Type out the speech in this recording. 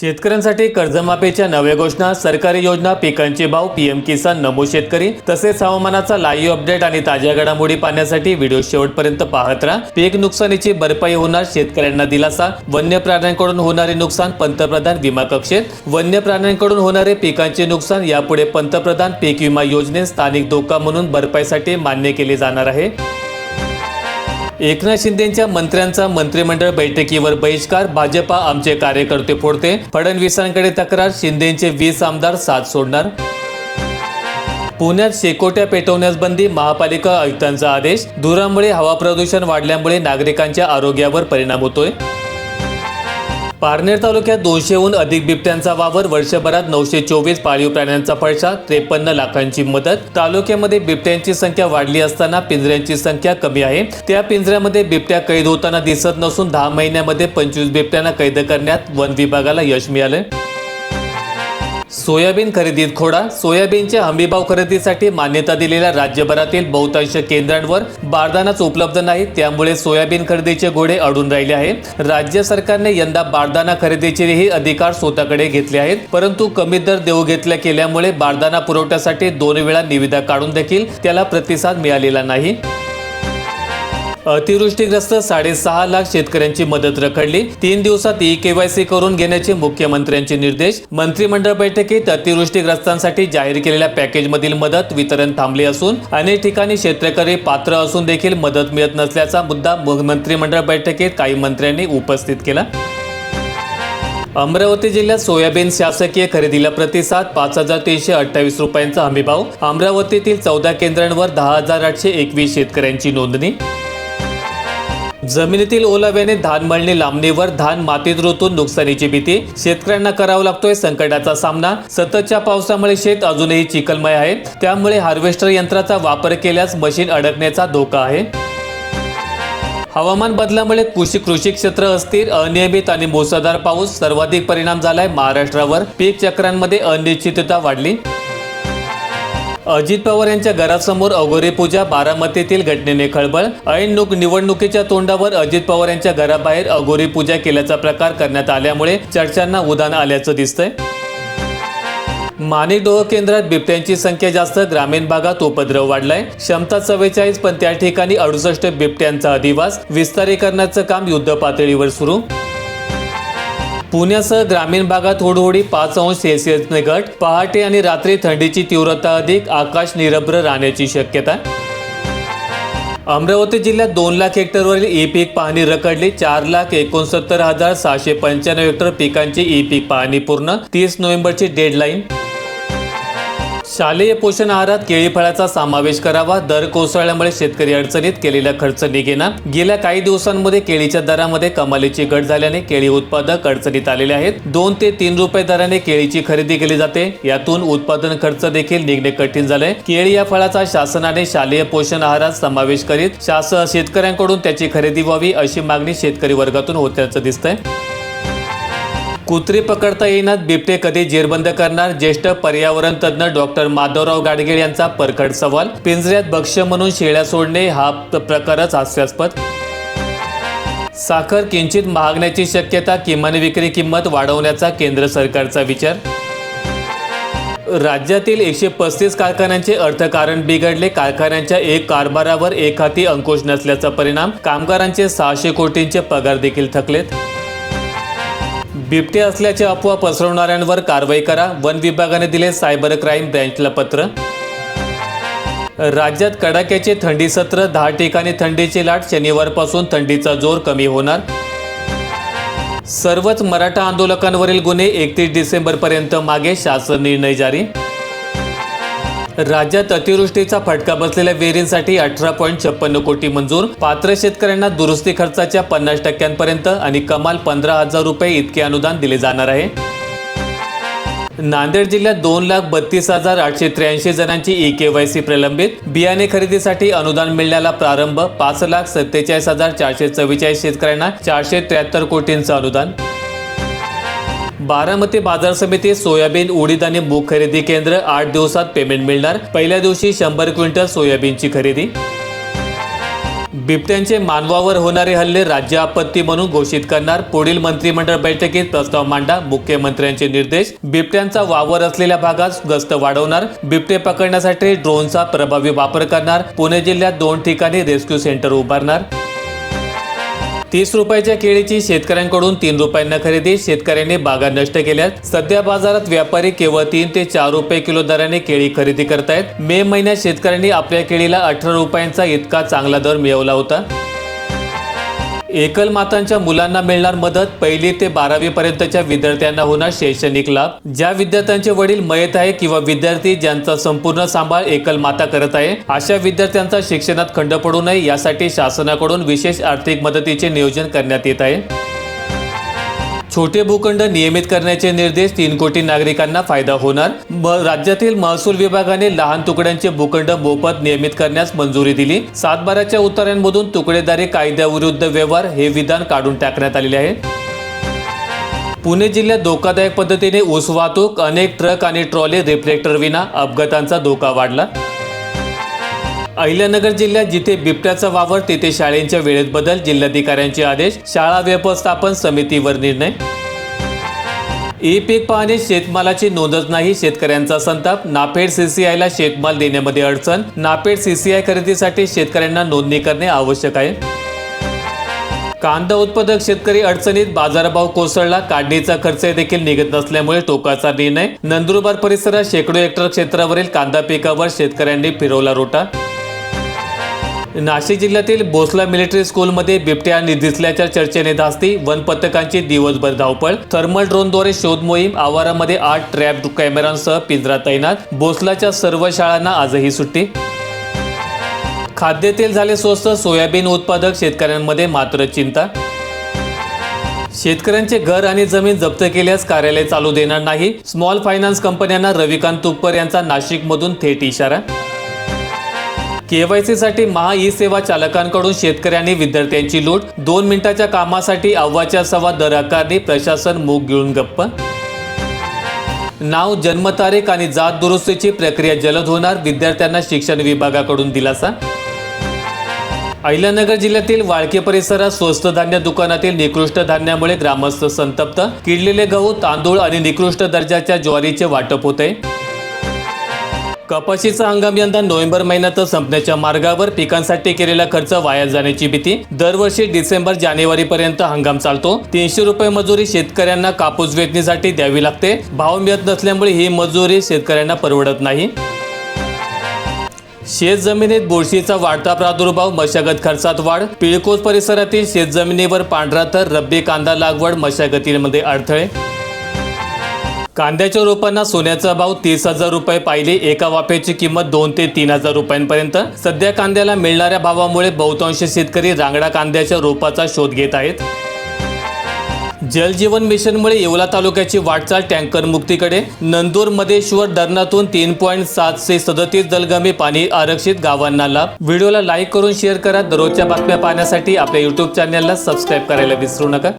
शेतकऱ्यांसाठी कर्जमाफीच्या नव्या घोषणा सरकारी योजना पिकांचे भाव पीएम किसान नमो शेतकरी तसेच हवामानाचा लाईव्ह अपडेट आणि ताज्या घडामोडी पाहण्यासाठी व्हिडिओ शेवटपर्यंत पाहत राहा. पीक नुकसानीची भरपाई होणार शेतकऱ्यांना दिलासा. वन्य प्राण्यांकडून होणारे नुकसान पंतप्रधान विमा कक्षेत. वन्य प्राण्यांकडून होणारे पिकांचे नुकसान यापुढे पंतप्रधान पीक विमा योजनेत स्थानिक धोका म्हणून भरपाईसाठी मान्य केले जाणार आहे. एकनाथ शिंदेच्या मंत्र्यांचा मंत्रिमंडळ बैठकीवर बहिष्कार भाजपा आमचे कार्यकर्ते फोडते. फडणवीसांकडे तक्रार शिंदेचे वीस आमदार साथ सोडणार. पुण्यात शेकोट्या पेटवण्यास बंदी महापालिका आयुक्तांचा आदेश. धुरामुळे हवा प्रदूषण वाढल्यामुळे नागरिकांच्या आरोग्यावर परिणाम होतोय. पारनेर तालुक्यात दोनशेहून अधिक बिबट्यांचा वावर वर्षभरात नऊशे चोवीस पाळीव प्राण्यांचा पळसा त्रेपन्न लाखांची मदत. तालुक्यामध्ये बिबट्यांची संख्या वाढली असताना पिंजऱ्यांची संख्या कमी आहे. त्या पिंजऱ्यामध्ये बिबट्या कैद होताना दिसत नसून दहा महिन्यामध्ये पंचवीस बिबट्यांना कैद करण्यात वन विभागाला यश मिळालं सोयाबीन खरेदीत खोडा सोयाबीनच्या हमीभाव खरेदीसाठी मान्यता दिलेल्या राज्यभरातील बहुतांश केंद्रांवर बारदानाच उपलब्ध नाही. त्यामुळे सोयाबीन खरेदीचे घोडे अडून राहिले आहे. राज्य सरकारने यंदा बारदाना खरेदीचेही अधिकार स्वतःकडे घेतले आहेत. परंतु कमी दर देऊ घेतल्या केल्यामुळे बारदाना पुरवठ्यासाठी दोन वेळा निविदा काढून देखील त्याला प्रतिसाद मिळालेला नाही. अतिवृष्टीग्रस्त साडेसहा लाख शेतकऱ्यांची मदत रखडली. तीन दिवसात ई केवायसी करून घेण्याचे मुख्यमंत्र्यांचे निर्देश. मंत्रिमंडळ बैठकीत अतिवृष्टीग्रस्तांसाठी जाहीर केलेल्या पॅकेजमधील मदत वितरण थांबले असून अनेक ठिकाणी शेतकरी पात्र असून देखील मदत मिळत नसल्याचा मुद्दा मंत्रिमंडळ बैठकीत काही मंत्र्यांनी उपस्थित केला. अमरावती जिल्ह्यात सोयाबीन शासकीय खरेदीला प्रतिसाद पाच हजार तीनशे अठ्ठावीस रुपयांचा हमीभाव. अमरावतीतील चौदा केंद्रांवर दहा हजार आठशे एकवीस शेतकऱ्यांची नोंदणी. जमिनीतील ओलाव्याने धान मळणी लांबणीवर धान मातीत रोतून नुकसानीची भीती. शेतकऱ्यांना करावा लागतोय संकटाचा सामना. सततच्या पावसामुळे शेत अजूनही चिखलमय आहे. त्यामुळे हार्वेस्टर यंत्राचा वापर केल्यास मशीन अडकण्याचा धोका आहे. हवामान बदलामुळे कृषी कृषी क्षेत्र अस्थिर अनियमित आणि मुसळधार पाऊस सर्वाधिक परिणाम झालाय महाराष्ट्रावर. पीक चक्रांमध्ये अनिश्चितता वाढली. अजित पवार यांच्या घरासमोर अघोरी पूजा बारामतीतील घटनेने खळबळ. ऐन निवडणुकीच्या तोंडावर अजित पवार यांच्या घराबाहेर अघोरी पूजा केल्याचा प्रकार करण्यात आल्यामुळे चर्चांना उदान आल्याचं दिसतंय. माणिकडोह केंद्रात बिबट्यांची संख्या जास्त ग्रामीण भागात उपद्रव वाढलाय. क्षमता चव्वेचाळीस पण त्या ठिकाणी अडुसष्ट बिबट्यांचा अधिवास. विस्तारीकरणाचं काम युद्ध पातळीवर सुरू. पुण्यासह ग्रामीण भागात होडहोडी पाच अंश सेल्सिअसने घट पहाटे आणि रात्री थंडीची तीव्रता अधिक आकाश निरभ्र राहण्याची शक्यता. अमरावती जिल्ह्यात दोन लाख हेक्टरवरील ई पीक पाहणी रखडली. चार लाख एकोणसत्तर हजार सहाशे पंच्याण्णव हेक्टर पिकांची ई पीक पाहणी पूर्ण. तीस नोव्हेंबरची डेडलाईन शालेय पोषण आहारात केळी फळाचा समावेश करावा. दर कोसळल्यामुळे शेतकरी अडचणीत केलेला खर्च निघेना. गेल्या काही दिवसांमध्ये केळीच्या दरामध्ये कमालीची घट झाल्याने केळी उत्पादक अडचणीत आलेले आहेत. दोन ते तीन रुपये दराने केळीची खरेदी केली जाते. यातून उत्पादन खर्च देखील निघणे कठीण झालंय. केळी या फळाचा शासनाने शालेय पोषण आहारात समावेश करीत शासन शेतकऱ्यांकडून त्याची खरेदी व्हावी अशी मागणी शेतकरी वर्गातून होत्याचं दिसतंय. कुत्री पकडता येईनात बिबटे कधी जेरबंद करणार ज्येष्ठ पर्यावरण तज्ज्ञ डॉक्टर माधवराव गाडगीळ यांचा परखड सवाल पिंजऱ्यात भक्ष्य म्हणून शेळ्या सोडणे हा प्रकारच हास्यास्पद साखर किंचित महागण्याची शक्यता किमान विक्री किंमत वाढवण्याचा केंद्र सरकारचा विचार राज्यातील एकशे पस्तीस कारखान्यांचे अर्थकारण बिघडले. कारखान्यांच्या एक कारभारावर एक हाती अंकुश नसल्याचा परिणाम. कामगारांचे सहाशे कोटींचे पगार देखील थकलेत. बिबटे असल्याचे अफवा पसरवणाऱ्यांवर कारवाई करा. वन विभागाने दिले सायबर क्राईम ब्रँचला पत्र. राज्यात कडाक्याचे थंडी सत्र दहा ठिकाणी थंडीची लाट शनिवारपासून थंडीचा जोर कमी होणार. सर्वच मराठा आंदोलकांवरील गुन्हे एकतीस डिसेंबरपर्यंत मागे शासन निर्णय जारी. राज्यात अतिवृष्टीचा फटका बसलेल्या विहिरींसाठी अठरा पॉईंट छप्पन्न कोटी मंजूर. पात्र शेतकऱ्यांना दुरुस्ती खर्चाच्या पन्नास टक्क्यांपर्यंत आणि कमाल पंधरा हजार रुपये इतके अनुदान दिले जाणार आहे. नांदेड जिल्ह्यात दोन लाख बत्तीस हजार आठशे त्र्याऐंशी जणांची ई केवायसी प्रलंबित. बियाणे खरेदीसाठी अनुदान मिळण्याला प्रारंभ पाच लाख सत्तेचाळीस हजार चारशे चव्वेचाळीस शेतकऱ्यांना चारशे त्र्याहत्तर कोटींचं अनुदान. बारामती बाजार समिती सोयाबीन उडीद आणि मूग खरेदी केंद्र आठ दिवसात पेमेंट मिळणार. पहिल्या दिवशी शंभर क्विंटल सोयाबीनची खरेदी. बिबट्यांचे मानवावर होणारे हल्ले राज्य आपत्ती म्हणून घोषित करणार. पुढील मंत्रिमंडळ बैठकीत प्रस्ताव मांडा. मुख्यमंत्र्यांचे निर्देश बिबट्यांचा वावर असलेल्या भागात गस्त वाढवणार. बिबटे पकडण्यासाठी ड्रोनचा प्रभावी वापर करणार. पुणे जिल्ह्यात दोन ठिकाणी रेस्क्यू सेंटर उभारणार. तीस रुपयाच्या केळीची शेतकऱ्यांकडून तीन रुपयांना खरेदी. शेतकऱ्यांनी बागा नष्ट केल्या सध्या बाजारात व्यापारी केवळ तीन ते चार रुपये किलो दराने केळी खरेदी करतायत. मे महिन्यात शेतकऱ्यांनी आपल्या केळीला अठरा रुपयांचा इतका चांगला दर मिळवला होता. एकल मातांच्या मुलांना मिळणार मदत पहिली ते बारावी पर्यंतच्या विद्यार्थ्यांना होणार शैक्षणिक लाभ. ज्या विद्यार्थ्यांचे वडील मयत आहे किंवा विद्यार्थी ज्यांचा संपूर्ण सांभाळ एकल माता करत आहे अशा विद्यार्थ्यांचा शिक्षणात खंड पडू नये यासाठी शासनाकडून विशेष आर्थिक मदतीचे नियोजन करण्यात येत आहे. छोटे भूखंड नियमित करण्याचे निर्देश तीन कोटी नागरिकांना फायदा होणार. राज्यातील महसूल विभागाने लहान तुकड्यांचे भूखंड मोफत नियमित करण्यास मंजुरी दिली. सातबाराच्या उत्तरांमधून तुकडेदारी कायद्याविरुद्ध व्यवहार हे विधान काढून टाकण्यात आलेले आहे. पुणे जिल्ह्यात धोकादायक पद्धतीने ऊस वाहतूक अनेक ट्रक आणि ट्रॉली रिफ्लेक्टर विना अपघातांचा धोका वाढला. अहिल्यानगर जिल्ह्यात जिथे बिबट्याचा वावर तिथे शाळेंच्या वेळेत बदल जिल्हाधिकाऱ्यांचे आदेश शाळा व्यवस्थापन समितीवर निर्णय. ई पीक पाहणे शेतमालाची नोंदच नाही शेतकऱ्यांचा संताप. नाफेड सीसीआयला शेतमाल देण्यामध्ये अडचण. नाफेड सीसीआय खरेदीसाठी शेतकऱ्यांना नोंदणी करणे आवश्यक आहे. कांदा उत्पादक शेतकरी अडचणीत बाजारभाव कोसळला. काढणीचा खर्च देखील निघत नसल्यामुळे टोकाचा निर्णय. नंदुरबार परिसरात शेकडो हेक्टर क्षेत्रावरील कांदा पिकावर शेतकऱ्यांनी फिरवला रोटा. नाशिक जिल्ह्यातील बोसला मिलिटरी स्कूलमध्ये बिबट्या दिसल्याच्या चर्चेने धास्ती. वन पथकांची दिवसभर धावपळ. थर्मल ड्रोनद्वारे शोध मोहीम. आवारामध्ये आठ ट्रॅप कॅमेरांसह पिंजरा तैनात. बोसलाच्या सर्व शाळांना आजही सुट्टी. खाद्यतेल झाले स्वस्त. सोयाबीन उत्पादक शेतकऱ्यांमध्ये मात्र चिंता. शेतकऱ्यांचे घर आणि जमीन जप्त केल्यास कार्यालय चालू देणार नाही. स्मॉल फायनान्स कंपन्यांना रविकांत तुपर यांचा नाशिकमधून थेट इशारा. केवायसी साठी महा ई सेवा चालकांकडून शेतकऱ्यांनी विद्यार्थ्यांची लूट. दोन मिनिटाच्या कामासाठी अव्वाच्या सव्वा दर आकारणी प्रशासन मूग गिळून गप्प. नाव जन्मतारीख आणि जात दुरुस्तीची प्रक्रिया जलद होणार विद्यार्थ्यांना शिक्षण विभागाकडून दिलासा. अहिल्यानगर जिल्ह्यातील वाळके परिसरात स्वस्त धान्य दुकानातील निकृष्ट धान्यामुळे ग्रामस्थ संतप्त. किडलेले गहू तांदूळ आणि निकृष्ट दर्जाच्या ज्वारीचे वाटप होते. कपाशीचा हंगाम यंदा नोव्हेंबर महिन्यातच संपण्याच्या मार्गावर पिकांसाठी केलेला खर्च वाया जाण्याची भीती. दरवर्षी डिसेंबर जानेवारी पर्यंत हंगाम चालतो. तीनशे रुपये मजुरी शेतकऱ्यांना कापूस वेचणीसाठी द्यावी लागते. भाव मिळत नसल्यामुळे ही मजुरी शेतकऱ्यांना परवडत नाही. शेत जमिनीत बुरशीचा वाढता प्रादुर्भाव मशागत खर्चात वाढ पिळकोस परिसरातील शेतजमिनीवर पांढरा तर रब्बी कांदा लागवड मशागतीमध्ये अडथळे कांद्याच्या रोपांना सोन्याचा भाव तीस हजार रुपये पाहिले. एका वाफेची किंमत दोन ते तीन हजार रुपयांपर्यंत. सध्या कांद्याला मिळणाऱ्या भावामुळे बहुतांश शेतकरी रांगडा कांद्याच्या रोपाचा शोध घेत आहेत. जलजीवन मिशनमुळे येवला तालुक्याची वाटचाल टँकर मुक्तीकडे. नंदूर मधेश्वर धरणातून तीन पॉईंट सातशे सदतीस दलगमी पाणी आरक्षित गावांना लाभ. व्हिडिओला लाईक करून शेअर करा. दररोजच्या बातम्या पाहण्यासाठी आपल्या युट्यूब चॅनलला सबस्क्राईब करायला विसरू नका.